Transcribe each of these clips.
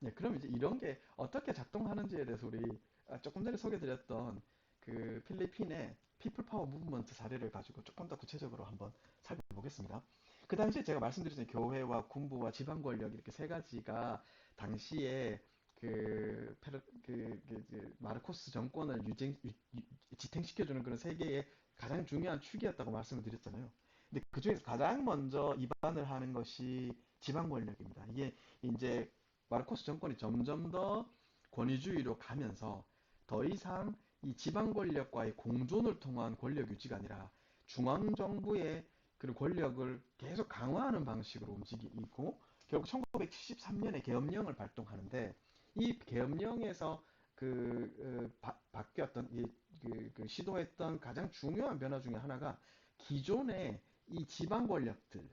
네, 그럼 이제 이런 게 어떻게 작동하는지에 대해서 우리 아, 조금 전에 소개드렸던 그 필리핀의 피플 파워 무브먼트 사례를 가지고 조금 더 구체적으로 한번 살펴보겠습니다. 그 당시에 제가 말씀드렸잖아요. 교회와 군부와 지방 권력 이렇게 세 가지가 당시에 그, 페르, 그, 그, 그 마르코스 정권을 유쟁, 유, 유, 지탱시켜주는 그런 세계의 가장 중요한 축이었다고 말씀을 드렸잖아요. 근데 그 중에서 가장 먼저 입안을 하는 것이 지방 권력입니다. 이게 이제 마르코스 정권이 점점 더 권위주의로 가면서 더 이상 이 지방 권력과의 공존을 통한 권력 유지가 아니라 중앙 정부의 그 권력을 계속 강화하는 방식으로 움직이고 결국 1973년에 계엄령을 발동하는데 이 계엄령에서 그 어, 바, 바뀌었던 이, 그, 그 시도했던 가장 중요한 변화 중에 하나가 기존의 이 지방 권력들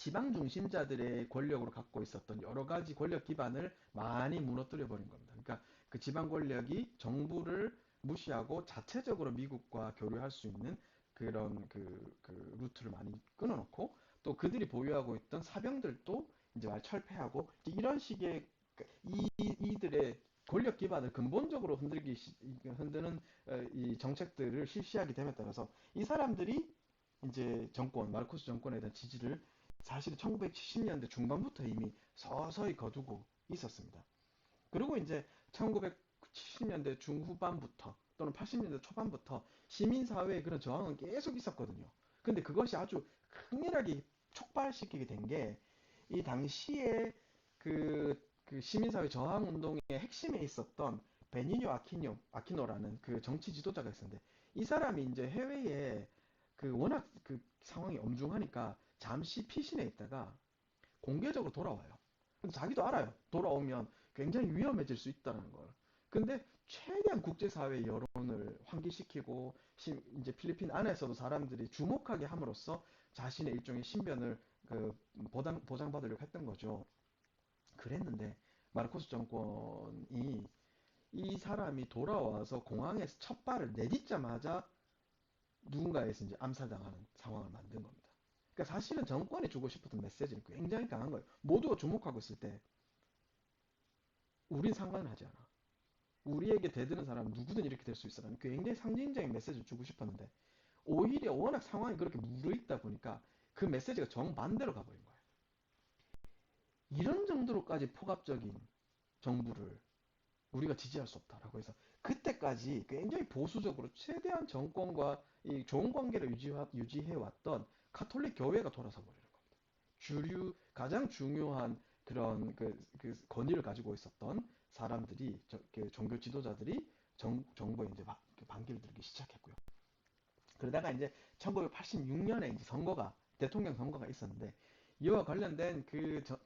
지방 중심자들의 권력으로 갖고 있었던 여러 가지 권력 기반을 많이 무너뜨려 버린 겁니다. 그러니까 그 지방 권력이 정부를 무시하고 자체적으로 미국과 교류할 수 있는 그런 그, 그 루트를 많이 끊어놓고 또 그들이 보유하고 있던 사병들도 이제 말 철폐하고 이런 식의 그 이, 이들의 권력 기반을 근본적으로 흔들기 흔드는 어, 이 정책들을 실시하게 됨에 따라서 이 사람들이 이제 정권 마르코스 정권에 대한 지지를 사실 1970년대 중반부터 이미 서서히 거두고 있었습니다. 그리고 이제 1970년대 중후반부터 또는 80년대 초반부터 시민사회의 그런 저항은 계속 있었거든요. 근데 그것이 아주 강렬하게 촉발시키게 된 게 이 당시에 그, 그 시민사회 저항 운동의 핵심에 있었던 베니뇨 아키뇨, 아키노라는 그 정치 지도자가 있었는데 이 사람이 이제 해외에 그 워낙 그 상황이 엄중하니까 잠시 피신해 있다가 공개적으로 돌아와요. 자기도 알아요. 돌아오면 굉장히 위험해질 수 있다는 걸. 근데 최대한 국제사회 여론을 환기시키고 이제 필리핀 안에서도 사람들이 주목하게 함으로써 자신의 일종의 신변을 그 보장, 보장받으려고 했던 거죠. 그랬는데 마르코스 정권이 이 사람이 돌아와서 공항에서 첫 발을 내딛자마자 누군가에서 이제 암살당하는 상황을 만든 겁니다. 그러니까 사실은 정권이 주고 싶었던 메시지는 굉장히 강한 거예요. 모두가 주목하고 있을 때 우린 상관하지 않아. 우리에게 대드는 사람은 누구든 이렇게 될 수 있어라는 굉장히 상징적인 메시지를 주고 싶었는데 오히려 워낙 상황이 그렇게 무르익다 보니까 그 메시지가 정반대로 가버린 거예요. 이런 정도로까지 포갑적인 정부를 우리가 지지할 수 없다라고 해서 그때까지 굉장히 보수적으로 최대한 정권과 이 좋은 관계를 유지해 왔던 카톨릭 교회가 돌아서 버리는 겁니다. 주류 가장 중요한 그런 그, 그 권위를 가지고 있었던 사람들이 저, 그 종교 지도자들이 정, 정부에 이제 바, 그 반기를 들기 시작했고요. 그러다가 이제 1986년에 이제 선거가 대통령 선거가 있었는데 이와 관련된 그 저,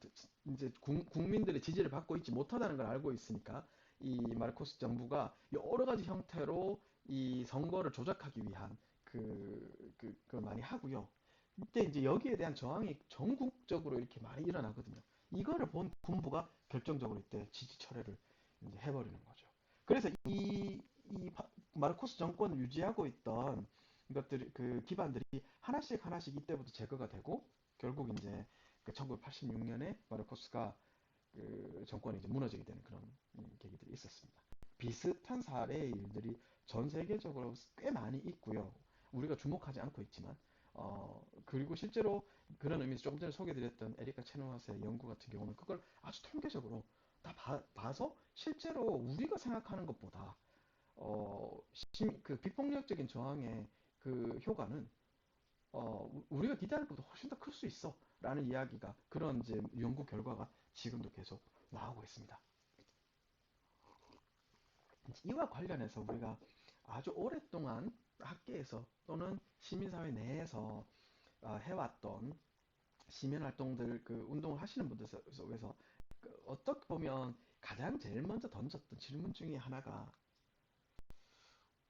이제 국민들의 지지를 받고 있지 못하다는 걸 알고 있으니까 이 마르코스 정부가 여러 가지 형태로 이 선거를 조작하기 위한 그, 그, 그 많이 하고요. 이때 이제 여기에 대한 저항이 전국적으로 이렇게 많이 일어나거든요. 이거를 본 군부가 결정적으로 이때 지지 철회를 이제 해버리는 거죠. 그래서 이, 이 마르코스 정권을 유지하고 있던 이것들 그 기반들이 하나씩 하나씩 이때부터 제거가 되고 결국 이제 그 1986년에 마르코스가 그 정권이 이제 무너지게 되는 그런 계기들이 있었습니다. 비슷한 사례의 일들이 전 세계적으로 꽤 많이 있고요. 우리가 주목하지 않고 있지만 어, 그리고 실제로 그런 의미에서 조금 전에 소개드렸던 에리카 체노하스의 연구 같은 경우는 그걸 아주 통계적으로 다 봐, 서 실제로 우리가 생각하는 것보다 어, 심, 그 비폭력적인 저항의 그 효과는 어, 우리가 기대하는 것보다 훨씬 더 클 수 있어 라는 이야기가 그런 이제 연구 결과가 지금도 계속 나오고 있습니다. 이와 관련해서 우리가 아주 오랫동안 학계에서 또는 시민사회 내에서 어, 해왔던 시민 활동들 그 운동을 하시는 분들 속에서 그 어떻게 보면 가장 제일 먼저 던졌던 질문 중에 하나가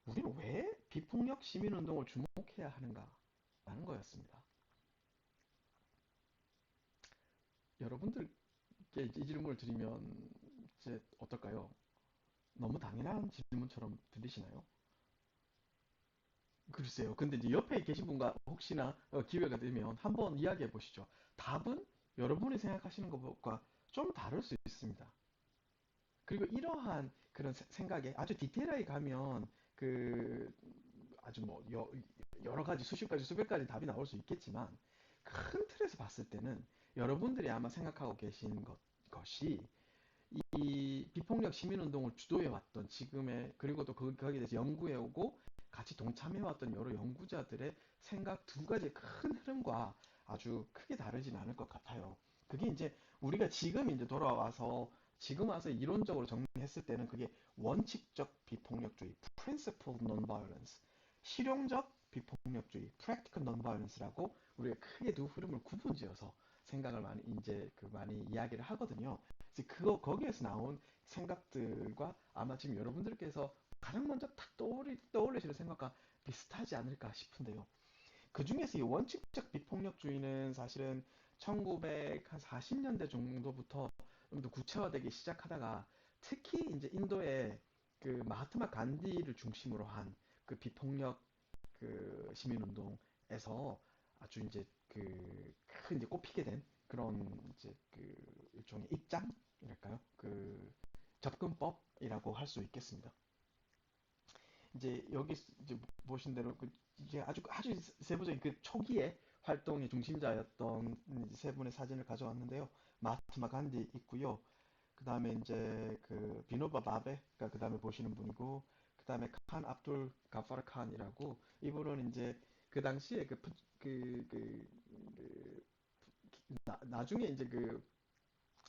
우리는 왜 비폭력 시민 운동을 주목해야 하는가 라는 거였습니다. 여러분들께 이 질문을 드리면 이제 어떨까요? 너무 당연한 질문처럼 들리시나요? 글쎄요. 근데 이제 옆에 계신 분과 혹시나 어, 기회가 되면 한번 이야기해 보시죠. 답은 여러분이 생각하시는 것과 좀 다를 수 있습니다. 그리고 이러한 그런 세- 생각에 아주 디테일하게 가면 그 아주 뭐 여, 여러 가지 수십 가지 수백 가지 답이 나올 수 있겠지만 큰 틀에서 봤을 때는 여러분들이 아마 생각하고 계신 것, 것이 이 비폭력 시민운동을 주도해왔던 지금의 그리고 또 그- 거기에 대해서 연구해오고 같이 동참해왔던 여러 연구자들의 생각 두 가지의 큰 흐름과 아주 크게 다르진 않을 것 같아요. 그게 이제 우리가 지금 이제 돌아와서 지금 와서 이론적으로 정리했을 때는 그게 원칙적 비폭력주의, principled nonviolence, 실용적 비폭력주의, practical nonviolence라고 우리가 크게 두 흐름을 구분지어서 생각을 많이 이제 그 많이 이야기를 하거든요. 그거 거기에서 나온 생각들과 아마 지금 여러분들께서 가장 먼저 탁 떠올리, 떠올리시는 생각과 비슷하지 않을까 싶은데요. 그 중에서 이 원칙적 비폭력주의는 사실은 1940년대 정도부터 좀 더 구체화되기 시작하다가 특히 이제 인도의 그 마하트마 간디를 중심으로 한 그 비폭력 그 시민운동에서 아주 이제 그 큰 이제 꼽히게 된 그런 이제 그 일종의 입장 이랄까요? 그 접근법이라고 할 수 있겠습니다. 이제 여기 이제 보신 대로 그 이제 아주 아주 세부적인 그 초기의 활동의 중심자였던 세 분의 사진을 가져왔는데요. 마하트마 간디 있고요. 그 다음에 이제 그 비노바 바베가 그 다음에 보시는 분이고 그 다음에 칸 압둘 가파르 칸이라고 이분은 이제 그 당시에 그, 그, 그, 그 나, 나중에 이제 그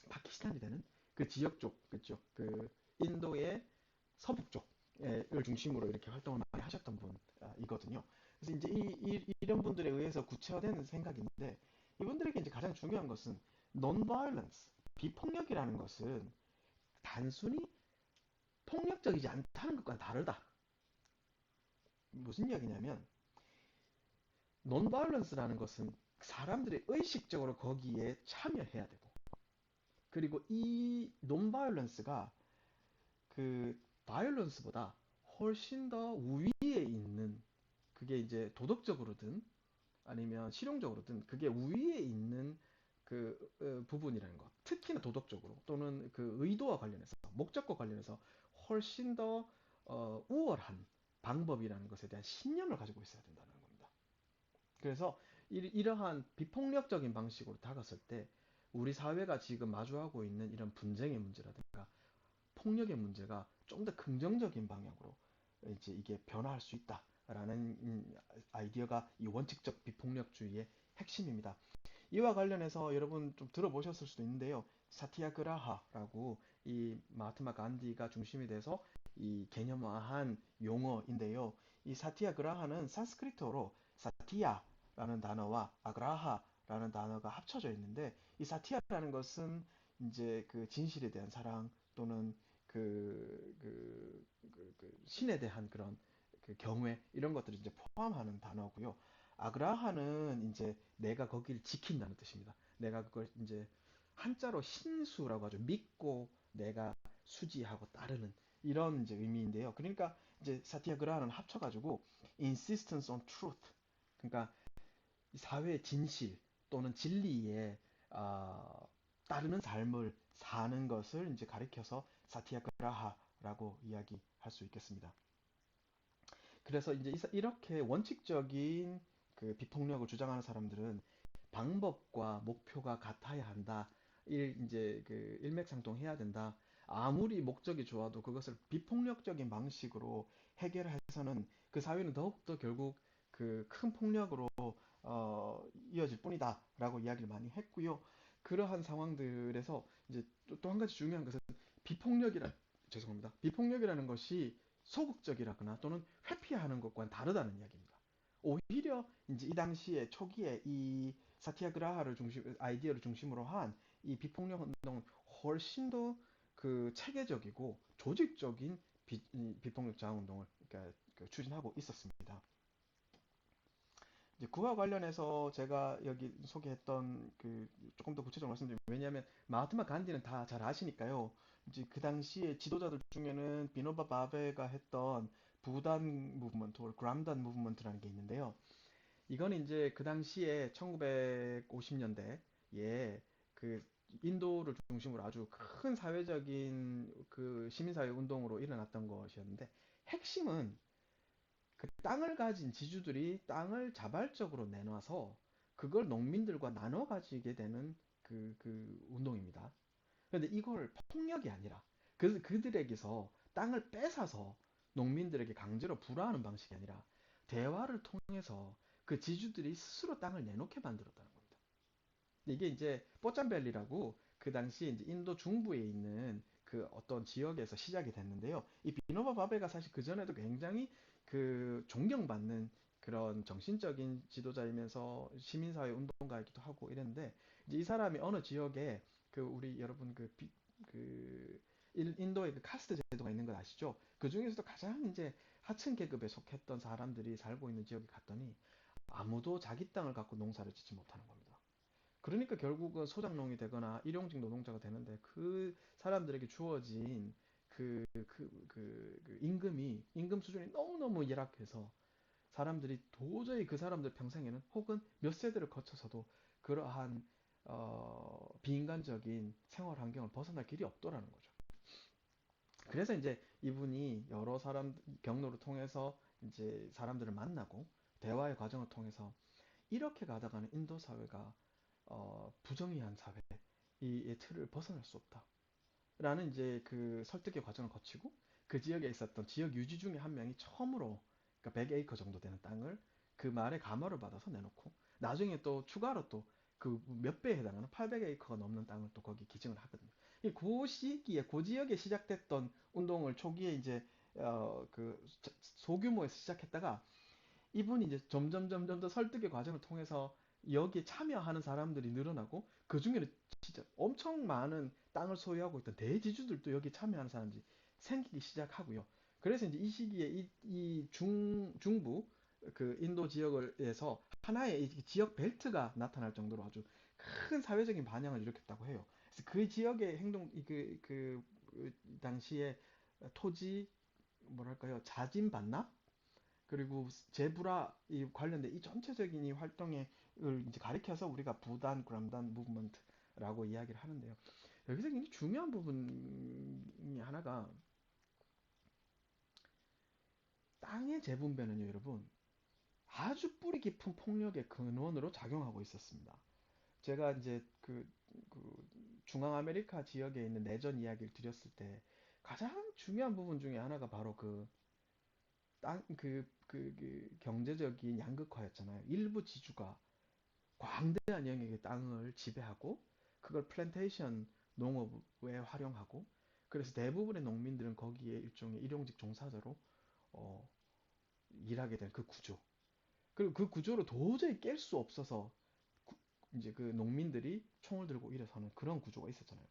파키스탄이 되는 그 지역 쪽 그쪽 그 인도의 서북 쪽을 중심으로 이렇게 활동을 많이 하셨던 분이거든요. 그래서 이제 이, 이, 이 런 분들에 의해서 구체화되는 생각인데 이분들에게 이제 가장 중요한 것은 non-violence, 비폭력이라는 것은 단순히 폭력적이지 않다는 것과는 다르다. 무슨 이야기냐면 non-violence라는 것은 사람들이 의식적으로 거기에 참여해야 되고 그리고 이 non-violence가 그 violence보다 훨씬 더 우위에 있는 그게 이제 도덕적으로든 아니면 실용적으로든 그게 우위에 있는 그 어, 부분이라는 것. 특히나 도덕적으로 또는 그 의도와 관련해서 목적과 관련해서 훨씬 더 어, 우월한 방법이라는 것에 대한 신념을 가지고 있어야 된다는 겁니다. 그래서 이, 러한 비폭력적인 방식으로 다가설 때 우리 사회가 지금 마주하고 있는 이런 분쟁의 문제라든가 폭력의 문제가 좀 더 긍정적인 방향으로 이제 이게 변화할 수 있다라는 아이디어가 이 원칙적 비폭력주의의 핵심입니다. 이와 관련해서 여러분 좀 들어보셨을 수도 있는데요. 사티야그라하라고 이 마하트마 간디가 중심이 돼서 이 개념화한 용어인데요. 이 사티야그라하는 산스크리트어로 사티야라는 단어와 아그라하 라는 단어가 합쳐져 있는데 이 사티야라는 것은 이제 그 진실에 대한 사랑 또는 그, 그, 그, 그 신에 대한 그런 그 경외 이런 것들을 이제 포함하는 단어고요. 아그라하는 이제 내가 거기를 지킨다는 뜻입니다. 내가 그걸 이제 한자로 신수라고 하죠. 믿고 내가 수지하고 따르는 이런 이제 의미인데요. 그러니까 이제 사티아그라는 합쳐가지고 insistence on truth. 그러니까 사회의 진실 또는 진리에 어, 따르는 삶을 사는 것을 이제 가리켜서 사티아그라하라고 이야기할 수 있겠습니다. 그래서 이제 이렇게 원칙적인 그 비폭력을 주장하는 사람들은 방법과 목표가 같아야 한다. 일, 이제 그 일맥상통해야 된다. 아무리 목적이 좋아도 그것을 비폭력적인 방식으로 해결해서는 그 사회는 더욱더 결국 그 큰 폭력으로 어, 이어질 뿐이다라고 이야기를 많이 했고요. 그러한 상황들에서 이제 또 한 가지 중요한 것은 비폭력이라 죄송합니다. 비폭력이라는 것이 소극적이라거나 또는 회피하는 것과는 다르다는 이야기입니다. 오히려 이제 이 당시에 초기에 이 사티아그라하를 중심 아이디어를 중심으로 한 이 비폭력 운동은 훨씬 더 그 체계적이고 조직적인 비, 비폭력 저항 운동을 그러니까 그 추진하고 있었습니다. 이제 그와 관련해서 제가 여기 소개했던 그 조금 더 구체적으로 말씀드리면 왜냐하면 마하트마 간디는 다 잘 아시니까요. 이제 그 당시에 지도자들 중에는 비노바 바베가 했던 부단 무브먼트, 그람단 무브먼트라는 게 있는데요. 이건 이제 그 당시에 1950년대에 그 인도를 중심으로 아주 큰 사회적인 그 시민사회 운동으로 일어났던 것이었는데 핵심은 그 땅을 가진 지주들이 땅을 자발적으로 내놔서 그걸 농민들과 나눠 가지게 되는 그, 그 운동입니다. 그런데 이걸 폭력이 아니라 그, 그들에게서 땅을 뺏어서 농민들에게 강제로 불화하는 방식이 아니라 대화를 통해서 그 지주들이 스스로 땅을 내놓게 만들었다는 겁니다. 이게 이제 뽀짬밸리라고 그 당시 이제 인도 중부에 있는 그 어떤 지역에서 시작이 됐는데요. 이 비노바 바베가 사실 그 전에도 굉장히 그 존경받는 그런 정신적인 지도자이면서 시민사회 운동가이기도 하고 이랬는데 이제 이 사람이 어느 지역에 그 우리 여러분 그, 비, 그 인도의 그 카스트 제도가 있는 거 아시죠? 그 중에서도 가장 이제 하층 계급에 속했던 사람들이 살고 있는 지역에 갔더니 아무도 자기 땅을 갖고 농사를 짓지 못하는 겁니다. 그러니까 결국은 소작농이 되거나 일용직 노동자가 되는데 그 사람들에게 주어진 그, 그, 그, 그 임금이 임금 수준이 너무너무 열악해서 사람들이 도저히 그 사람들 평생에는 혹은 몇 세대를 거쳐서도 그러한 어, 비인간적인 생활 환경을 벗어날 길이 없더라는 거죠. 그래서 이제 이분이 여러 사람 경로를 통해서 이제 사람들을 만나고 대화의 과정을 통해서 이렇게 가다가는 인도 사회가 어, 부정의한 사회 이 틀을 벗어날 수 없다. 라는 이제 그 설득의 과정을 거치고 그 지역에 있었던 지역 유지 중에 한 명이 처음으로 그러니까 100에이커 정도 되는 땅을 그 말에 감화를 받아서 내놓고 나중에 또 추가로 또 그 몇 배에 해당하는 800에이커가 넘는 땅을 또 거기 기증을 하거든요. 그 시기에 그 지역에 시작됐던 운동을 초기에 이제 어 그 소규모에서 시작했다가 이분이 이제 점점 점점 더 설득의 과정을 통해서 여기에 참여하는 사람들이 늘어나고 그 중에는 진짜 엄청 많은 땅을 소유하고 있던 대지주들도 여기 참여하는 사람들이 생기기 시작하고요. 그래서 이제 이 시기에 이, 이 중, 중부 그 인도 지역에서 하나의 지역 벨트가 나타날 정도로 아주 큰 사회적인 반향을 일으켰다고 해요. 그래서 그 지역의 행동 그, 그, 그 당시에 토지 뭐랄까요 자진 반납 그리고 제브라 이 관련된 이 전체적인 이 활동을 이제 가리켜서 우리가 부단 그람단 무브먼트라고 이야기를 하는데요. 여기서 굉장히 중요한 부분이 하나가 땅의 재분배는요, 여러분 아주 뿌리 깊은 폭력의 근원으로 작용하고 있었습니다. 제가 이제 그, 그 중앙 아메리카 지역에 있는 내전 이야기를 드렸을 때 가장 중요한 부분 중에 하나가 바로 그 땅, 그, 그, 그 경제적인 양극화였잖아요. 일부 지주가 광대한 영역의 땅을 지배하고 그걸 플랜테이션 농업에 활용하고 그래서 대부분의 농민들은 거기에 일종의 일용직 종사자로 어, 일하게 된 그 구조. 그리고 그 구조를 도저히 깰 수 없어서 구, 이제 그 농민들이 총을 들고 일어서는 그런 구조가 있었잖아요.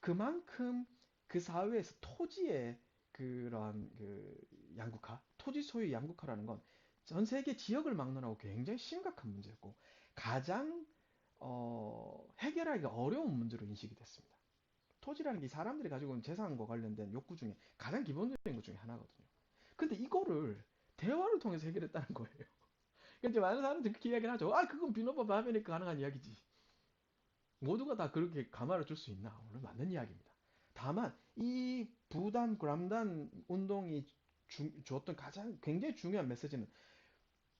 그만큼 그 사회에서 토지의 그러한 그 양극화, 토지 소유 양극화라는 건 전 세계 지역을 막론하고 굉장히 심각한 문제고 가장 어, 해결하기가 어려운 문제로 인식이 됐습니다. 토지라는 게 사람들이 가지고 있는 재산과 관련된 욕구 중에 가장 기본적인 것 중에 하나거든요. 근데 이거를 대화를 통해서 해결했다는 거예요. 그러니까 많은 사람들이 그렇게 이야기를 하죠. 아, 그건 비노법 하면니까 가능한 이야기지. 모두가 다 그렇게 감화를 줄 수 있나? 물론 맞는 이야기입니다. 다만 이 부단 그람단 운동이 주, 었던 가장 굉장히 중요한 메시지는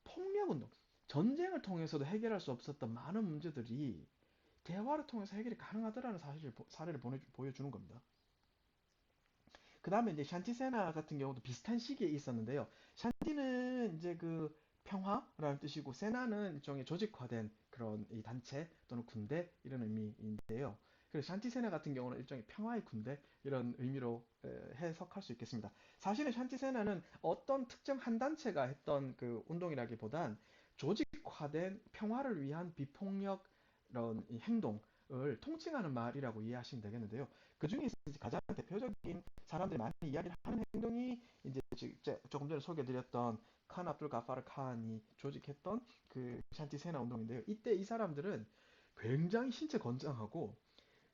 폭력 운동, 전쟁을 통해서도 해결할 수 없었던 많은 문제들이 대화를 통해서 해결이 가능하다라는 사실을 사례를 보내, 보여주는 겁니다. 그 다음에 이제 샨티세나 같은 경우도 비슷한 시기에 있었는데요. 샨티는 이제 그 평화라는 뜻이고 세나는 일종의 조직화된 그런 이 단체 또는 군대 이런 의미인데요. 그래서 샨티세나 같은 경우는 일종의 평화의 군대 이런 의미로 해석할 수 있겠습니다. 사실은 샨티세나는 어떤 특정 한 단체가 했던 그 운동이라기보단 조직화된 평화를 위한 비폭력 이런 행동을 통칭하는 말이라고 이해하시면 되겠는데요. 그 중에 가장 대표적인 사람들이 많이 이야기를 하는 행동이 이제 조금 전에 소개드렸던 칸 압둘 가파르 칸이 조직했던 그 샨티 세나 운동인데요. 이때 이 사람들은 굉장히 신체 건장하고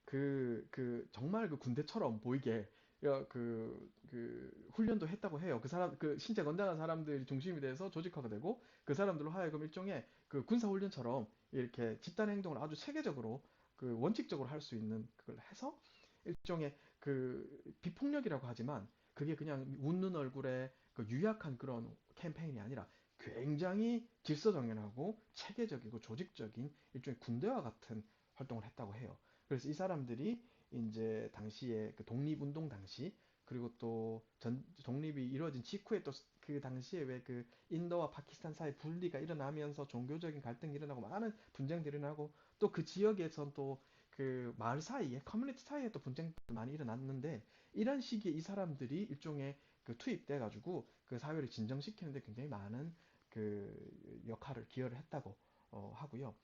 그, 그, 정말 그 군대처럼 보이게, 그, 그, 훈련도 했다고 해요. 그 사람, 그, 신체 건강한 사람들이 중심이 돼서 조직화가 되고, 그 사람들로 하여금 일종의 그 군사 훈련처럼 이렇게 집단 행동을 아주 체계적으로 그 원칙적으로 할 수 있는 그걸 해서 일종의 그 비폭력이라고 하지만 그게 그냥 웃는 얼굴에 그 유약한 그런 캠페인이 아니라 굉장히 질서정연하고 체계적이고 조직적인 일종의 군대와 같은 활동을 했다고 해요. 그래서 이 사람들이 이제 당시에 그 독립운동 당시 그리고 또 전, 독립이 이루어진 직후에 또 그 당시에 왜 그 인도와 파키스탄 사이 분리가 일어나면서 종교적인 갈등이 일어나고 많은 분쟁들이 일어나고 또 그 지역에선 또 그 마을 사이에 커뮤니티 사이에 또 분쟁도 많이 일어났는데 이런 시기에 이 사람들이 일종의 그 투입돼 가지고 그 사회를 진정시키는데 굉장히 많은 그 역할을 기여를 했다고 어, 하고요.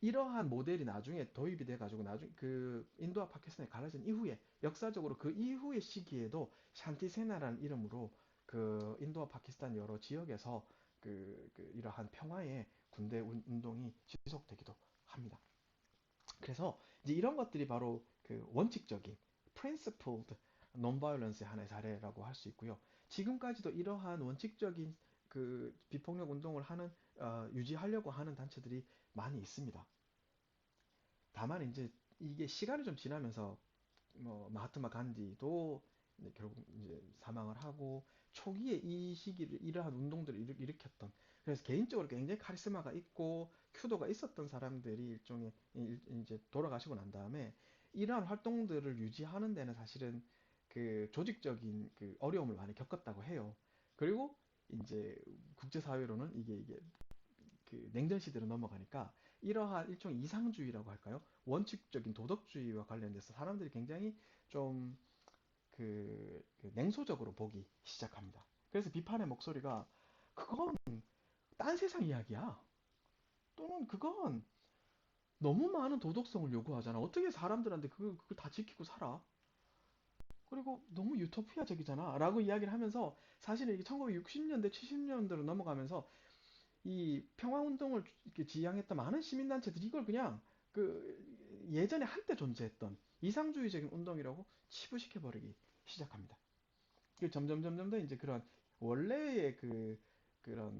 이러한 모델이 나중에 도입이 돼가지고 나중 그 인도와 파키스탄이 갈라진 이후에 역사적으로 그 이후의 시기에도 샨티세나라는 이름으로 그 인도와 파키스탄 여러 지역에서 그, 그 이러한 평화의 군대 운동이 지속되기도 합니다. 그래서 이제 이런 것들이 바로 그 원칙적인 principled non-violence의 하나의 사례라고 할 수 있고요. 지금까지도 이러한 원칙적인 그 비폭력 운동을 하는 어, 유지하려고 하는 단체들이 많이 있습니다. 다만 이제 이게 시간이 좀 지나면서 뭐 마하트마 간디도 결국 이제 사망을 하고 초기에 이 시기를 이러한 운동들을 일으켰던 그래서 개인적으로 굉장히 카리스마가 있고 큐도가 있었던 사람들이 일종의 이제 돌아가시고 난 다음에 이러한 활동들을 유지하는 데는 사실은 그 조직적인 그 어려움을 많이 겪었다고 해요. 그리고 이제 국제사회로는 이게 이게 그 냉전 시대로 넘어가니까 이러한 일종 이상주의라고 할까요? 원칙적인 도덕주의와 관련돼서 사람들이 굉장히 좀그 그 냉소적으로 보기 시작합니다. 그래서 비판의 목소리가 그건 딴 세상 이야기야. 또는 그건 너무 많은 도덕성을 요구하잖아. 어떻게 사람들한테 그걸, 그걸 다 지키고 살아? 그리고 너무 유토피아적이잖아. 라고 이야기를 하면서 사실은 이게 1960년대, 70년대로 넘어가면서 이 평화운동을 지향했던 많은 시민단체들이 이걸 그냥 그 예전에 한때 존재했던 이상주의적인 운동이라고 치부시켜버리기 시작합니다. 점점 점점 더 이제 그런 원래의 그 그런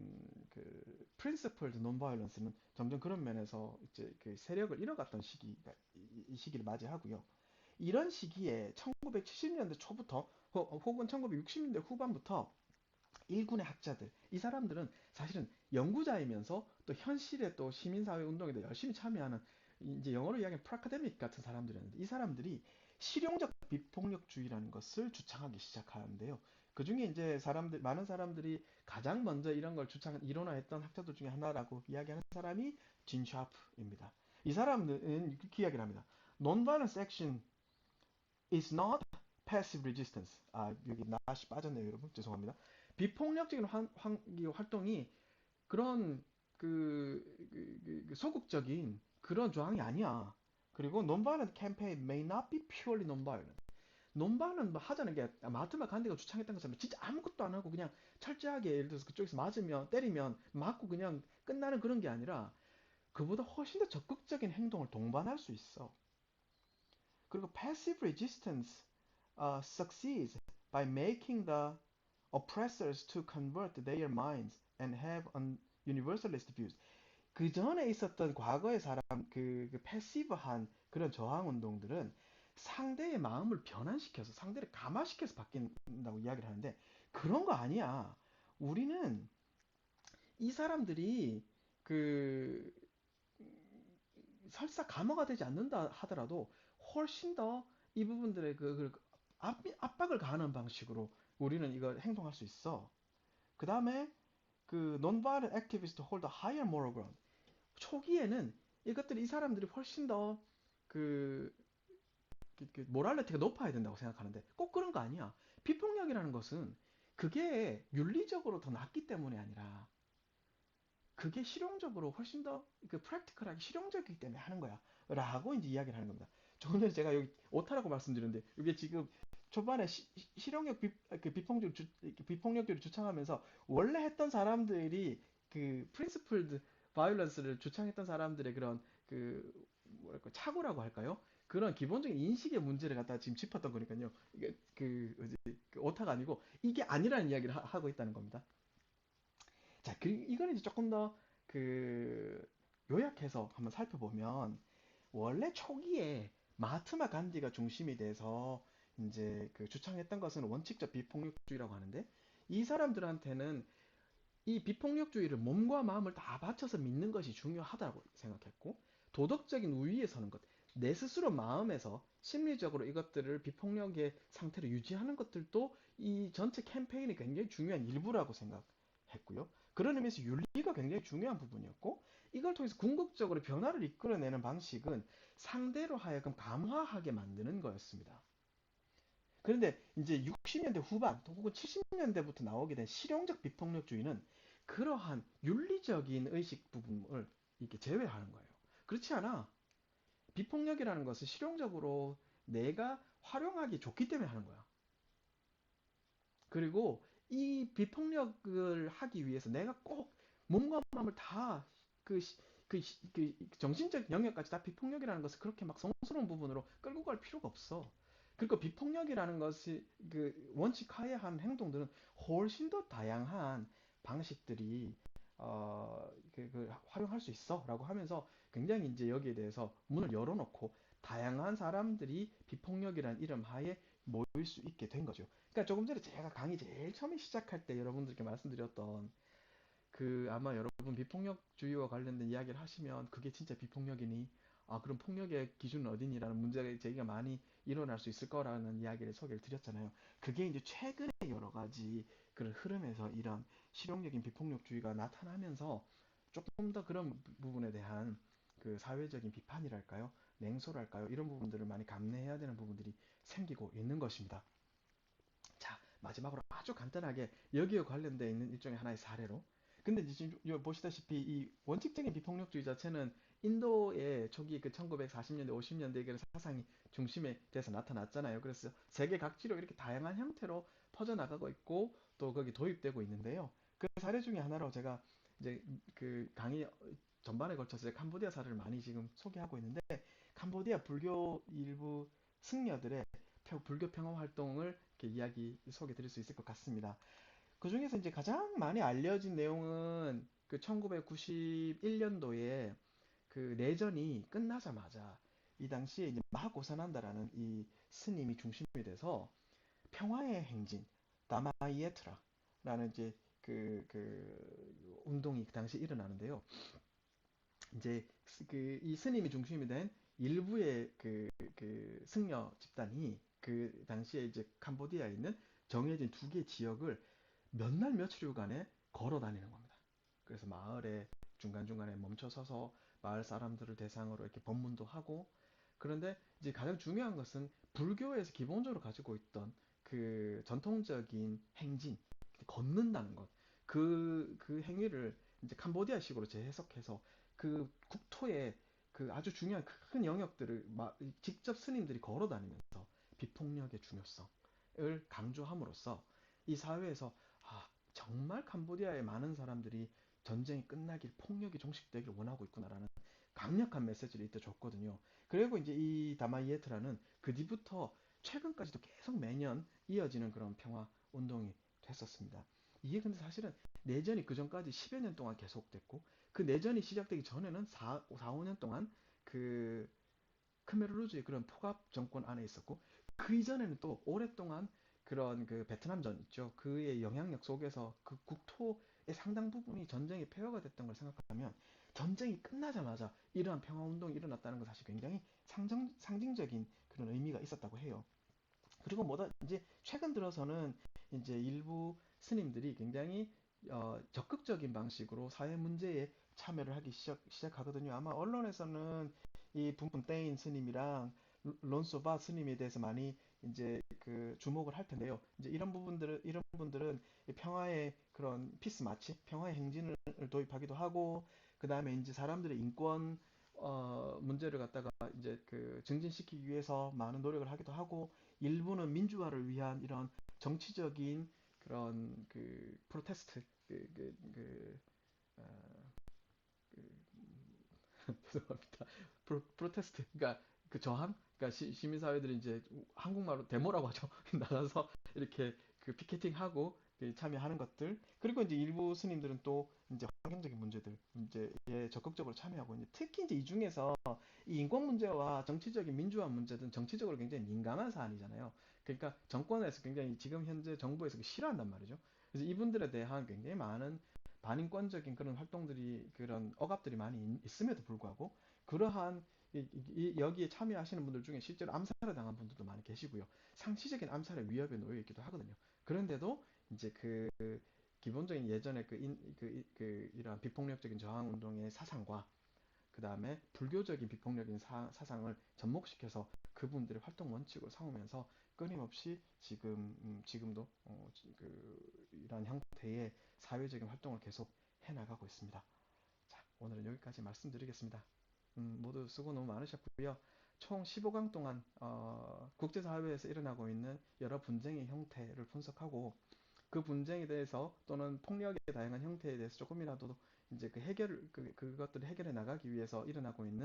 그 principled non-violence는 점점 그런 면에서 이제 그 세력을 잃어갔던 시기가 이 시기를 맞이하고요. 이런 시기에 1970년대 초부터 혹은 1960년대 후반부터 일군의 학자들, 이 사람들은 사실은 연구자이면서 또 현실의 또 시민사회 운동에도 열심히 참여하는 이제 영어로 이야기하면 프라카데믹 같은 사람들이었는데 이 사람들이 실용적 비폭력주의라는 것을 주창하기 시작하는데요. 그 중에 이제 사람들 많은 사람들이 가장 먼저 이런 걸 주창 이론화했던 학자들 중에 하나라고 이야기하는 사람이 진 샤프입니다. 이 사람은 이렇게 이야기를 합니다. Non-violence action is not passive resistance. 아 여기 나시 빠졌네요, 여러분. 죄송합니다. 비폭력적인 환, 환, 활동이 그런 그, 그, 그, 그 소극적인 그런 조항이 아니야. 그리고 non-violent campaign may not be purely non-violent. 논바는 뭐 하자는 게 마트마 간디가 주창했던 것처럼 진짜 아무것도 안 하고 그냥 철저하게 예를 들어서 그쪽에서 맞으면 때리면 맞고 그냥 끝나는 그런 게 아니라 그보다 훨씬 더 적극적인 행동을 동반할 수 있어. 그리고 passive resistance uh, succeeds by making the oppressors to convert their minds and have un universalist views. 그 전에 있었던 과거의 사람 그, 그 패시브한 그런 저항 운동들은 상대의 마음을 변환시켜서 상대를 감화시켜서 바뀐다고 이야기를 하는데 그런 거 아니야. 우리는 이 사람들이 그 설사 감화가 되지 않는다 하더라도 훨씬 더 이 부분들의 그, 그 압, 압박을 가하는 방식으로 우리는 이걸 행동할 수 있어. 그 다음에 그 non-violent activists hold a higher moral ground. 초기에는 이것들이 이 사람들이 훨씬 더그 그, 그 모랄리티가 높아야 된다고 생각하는데 꼭 그런 거 아니야. 비폭력이라는 것은 그게 윤리적으로 더 낫기 때문에 아니라 그게 실용적으로 훨씬 더그 프랙티컬하게 실용적이기 때문에 하는 거야. 라고 이제 이야기를 하는 겁니다. 조금 전에 제가 여기 오타라고 말씀드렸는데 이게 지금 초반에 시, 실용력 비, 그 비폭력 주, 비폭력들을 주창하면서 원래 했던 사람들이 그 프린스플드 바이올런스를 주창했던 사람들의 그런 그 뭐랄까 착오라고 할까요? 그런 기본적인 인식의 문제를 갖다 지금 짚었던 거니까요. 이게 그, 그 오타가 아니고 이게 아니라는 이야기를 하, 고 있다는 겁니다. 자, 그 이거는 이제 조금 더 그 요약해서 한번 살펴보면 원래 초기에 마하트마 간디가 중심이 돼서 이제 그 주창했던 것은 원칙적 비폭력주의라고 하는데 이 사람들한테는 이 비폭력주의를 몸과 마음을 다 바쳐서 믿는 것이 중요하다고 생각했고 도덕적인 우위에 서는 것, 내 스스로 마음에서 심리적으로 이것들을 비폭력의 상태를 유지하는 것들도 이 전체 캠페인이 굉장히 중요한 일부라고 생각했고요. 그런 의미에서 윤리가 굉장히 중요한 부분이었고 이걸 통해서 궁극적으로 변화를 이끌어내는 방식은 상대로 하여금 감화하게 만드는 거였습니다. 그런데 이제 60년대 후반 혹은 70년대부터 나오게 된 실용적 비폭력주의는 그러한 윤리적인 의식 부분을 이렇게 제외하는 거예요. 그렇지 않아. 비폭력이라는 것은 실용적으로 내가 활용하기 좋기 때문에 하는 거야. 그리고 이 비폭력을 하기 위해서 내가 꼭 몸과 마음을 다 그, 그, 그 정신적 영역까지 다 비폭력이라는 것을 그렇게 막 성스러운 부분으로 끌고 갈 필요가 없어. 그리고 비폭력이라는 것이 그 원칙 하에 한 행동들은 훨씬 더 다양한 방식들이 어, 그, 그 활용할 수 있어 라고 하면서 굉장히 이제 여기에 대해서 문을 열어놓고 다양한 사람들이 비폭력이라는 이름 하에 모일 수 있게 된 거죠. 그러니까 조금 전에 제가 강의 제일 처음에 시작할 때 여러분들께 말씀드렸던 그 아마 여러분 비폭력주의와 관련된 이야기를 하시면 그게 진짜 비폭력이니? 아, 그럼 폭력의 기준은 어디니라는 문제가 제기가 많이 일어날 수 있을 거라는 이야기를 소개를 드렸잖아요. 그게 이제 최근에 여러 가지 그런 흐름에서 이런 실용적인 비폭력주의가 나타나면서 조금 더 그런 부분에 대한 그 사회적인 비판이랄까요? 냉소랄까요? 이런 부분들을 많이 감내해야 되는 부분들이 생기고 있는 것입니다. 자, 마지막으로 아주 간단하게 여기에 관련되어 있는 일종의 하나의 사례로 근데 지금 보시다시피 이 원칙적인 비폭력주의 자체는 인도의 초기 그 1940년대, 50년대 그 사상이 중심에 돼서 나타났잖아요. 그래서 세계 각지로 이렇게 다양한 형태로 퍼져나가고 있고 또 거기 도입되고 있는데요. 그 사례 중에 하나로 제가 이제 그 강의 전반에 걸쳐서 캄보디아 사례를 많이 지금 소개하고 있는데 캄보디아 불교 일부 승려들의 불교 평화 활동을 이야기 소개 드릴 수 있을 것 같습니다. 그 중에서 이제 가장 많이 알려진 내용은 그 1991년도에 그 내전이 끝나자마자 이 당시에 이제 마하고사난다라는 이 스님이 중심이 돼서 평화의 행진 다마이에트라라는 이제 그, 그 운동이 그 당시에 일어나는데요. 이제 그 이 스님이 중심이 된 일부의 그, 그 승려 집단이 그 당시에 이제 캄보디아에 있는 정해진 두 개 지역을 몇 날 며칠간에 걸어 다니는 겁니다. 그래서 마을에 중간중간에 멈춰 서서 마을 사람들을 대상으로 이렇게 법문도 하고 그런데 이제 가장 중요한 것은 불교에서 기본적으로 가지고 있던 그 전통적인 행진, 걷는다는 것. 그, 그 행위를 이제 캄보디아식으로 재해석해서 그 국토에 그 아주 중요한 큰 영역들을 직접 스님들이 걸어 다니면서 비폭력의 중요성을 강조함으로써 이 사회에서 아, 정말 캄보디아의 많은 사람들이 전쟁이 끝나길 폭력이 종식되길 원하고 있구나라는 강력한 메시지를 이때 줬거든요. 그리고 이제 이 다마이에트라는 그 뒤부터 최근까지도 계속 매년 이어지는 그런 평화 운동이 됐었습니다. 이게 근데 사실은 내전이 그 전까지 10여 년 동안 계속됐고 그 내전이 시작되기 전에는 4, 4 5년 동안 그 크메르루즈의 그런 포갑 정권 안에 있었고 그 이전에는 또 오랫동안 그런 그 베트남전 있죠. 그의 영향력 속에서 그 국토의 상당 부분이 전쟁의 폐허가 됐던 걸 생각하면 전쟁이 끝나자마자 이러한 평화 운동이 일어났다는 건 사실 굉장히 상정, 상징적인 그런 의미가 있었다고 해요. 그리고 뭐다 이제 최근 들어서는 이제 일부 스님들이 굉장히 어, 적극적인 방식으로 사회 문제에 참여를 하기 시작, 시작하거든요. 아마 언론에서는 이 분분 떼인 스님이랑 론소바 스님에 대해서 많이 이제 그 주목을 할 텐데요. 이제 이런 부분들은 이런 분들은 평화의 그런 피스 마치 평화의 행진을 도입하기도 하고 그 다음에 이제 사람들의 인권 어, 문제를 갖다가 이제 그 증진시키기 위해서 많은 노력을 하기도 하고 일부는 민주화를 위한 이런 정치적인 그런 그 프로테스트 그, 그, 그, 어, 그 죄송합니다. 프로, 프로테스트 그러니까 그 저항 그러니까 시, 민사회들이 이제 한국말로 데모라고 하죠. 나가서 이렇게 그 피켓팅하고 그 참여하는 것들 그리고 이제 일부 스님들은 또 이제 환경적인 문제들 문제에 적극적으로 참여하고 있는데 특히 이제 이 중에서 이 인권 문제와 정치적인 민주화 문제든 정치적으로 굉장히 민감한 사안이잖아요. 그러니까 정권에서 굉장히 지금 현재 정부에서 싫어한단 말이죠. 그래서 이분들에 대한 굉장히 많은 반인권적인 그런 활동들이 그런 억압들이 많이 있- 있음에도 불구하고 그러한 여기에 참여하시는 분들 중에 실제로 암살을 당한 분들도 많이 계시고요. 상시적인 암살의 위협에 놓여 있기도 하거든요. 그런데도 이제 그 기본적인 예전에 그, 인, 그, 이- 그 이러한 비폭력적인 저항 운동의 사상과 그 다음에 불교적인 비폭력인 사, 사상을 접목시켜서 그분들의 활동 원칙을 삼으면서 끊임없이 지금 음, 지금도 어, 지- 그 이러한 형태의 사회적인 활동을 계속 해나가고 있습니다. 자, 오늘은 여기까지 말씀드리겠습니다. 음, 모두 수고 너무 많으셨고요. 총 15강 동안 어, 국제사회에서 일어나고 있는 여러 분쟁의 형태를 분석하고 그 분쟁에 대해서 또는 폭력의 다양한 형태에 대해서 조금이라도 이제 그 해결 그 그것들을 해결해 나가기 위해서 일어나고 있는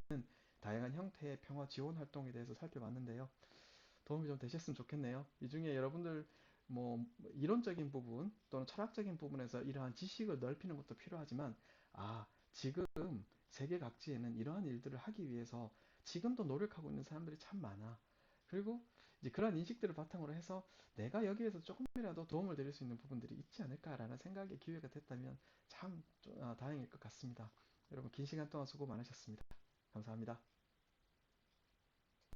다양한 형태의 평화 지원 활동에 대해서 살펴봤는데요. 도움이 좀 되셨으면 좋겠네요. 이 중에 여러분들 뭐 이론적인 부분 또는 철학적인 부분에서 이러한 지식을 넓히는 것도 필요하지만 아, 지금 세계 각지에는 이러한 일들을 하기 위해서 지금도 노력하고 있는 사람들이 참 많아. 그리고 이제 그런 인식들을 바탕으로 해서 내가 여기에서 조금이라도 도움을 드릴 수 있는 부분들이 있지 않을까라는 생각의 기회가 됐다면 참 좀, 아, 다행일 것 같습니다. 여러분 긴 시간 동안 수고 많으셨습니다. 감사합니다.